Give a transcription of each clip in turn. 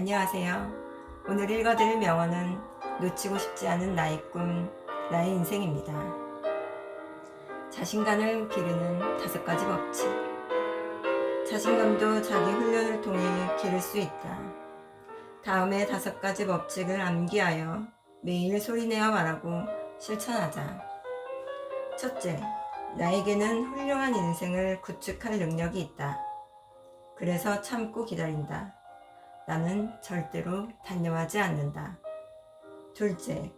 안녕하세요. 오늘 읽어드릴 명언은 놓치고 싶지 않은 나의 꿈, 나의 인생입니다. 자신감을 기르는 다섯 가지 법칙. 자신감도 자기 훈련을 통해 기를 수 있다. 다음의 다섯 가지 법칙을 암기하여 매일 소리내어 말하고 실천하자. 첫째, 나에게는 훌륭한 인생을 구축할 능력이 있다. 그래서 참고 기다린다. 나는 절대로 단념하지 않는다. 둘째,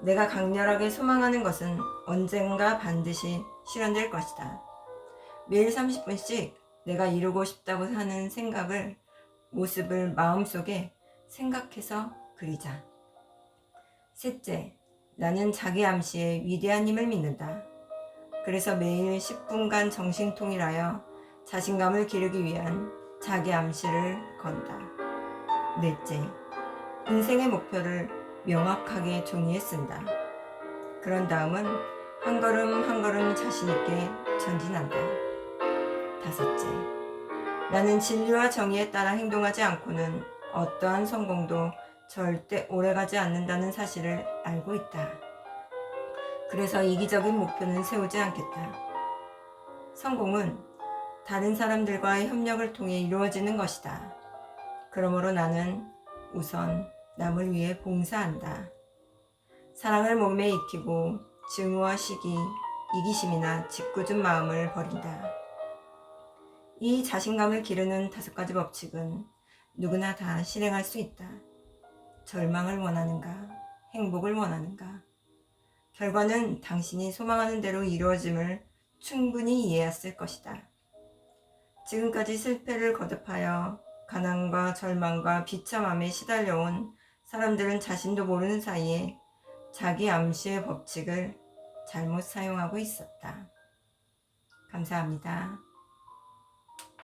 내가 강렬하게 소망하는 것은 언젠가 반드시 실현될 것이다. 매일 30분씩 내가 이루고 싶다고 하는 생각을, 모습을 마음속에 생각해서 그리자. 셋째, 나는 자기 암시의 위대한 힘을 믿는다. 그래서 매일 10분간 정신통일하여 자신감을 기르기 위한 자기 암시를 건다. 넷째, 인생의 목표를 명확하게 종이에 쓴다. 그런 다음은 한 걸음 한 걸음 자신있게 전진한다. 다섯째, 나는 진리와 정의에 따라 행동하지 않고는 어떠한 성공도 절대 오래가지 않는다는 사실을 알고 있다. 그래서 이기적인 목표는 세우지 않겠다. 성공은 다른 사람들과의 협력을 통해 이루어지는 것이다. 그러므로 나는 우선 남을 위해 봉사한다. 사랑을 몸에 익히고 증오와 시기, 이기심이나 짓궂은 마음을 버린다. 이 자신감을 기르는 다섯 가지 법칙은 누구나 다 실행할 수 있다. 절망을 원하는가? 행복을 원하는가? 결과는 당신이 소망하는 대로 이루어짐을 충분히 이해했을 것이다. 지금까지 실패를 거듭하여 가난과 절망과 비참함에 시달려온 사람들은 자신도 모르는 사이에 자기 암시의 법칙을 잘못 사용하고 있었다. 감사합니다.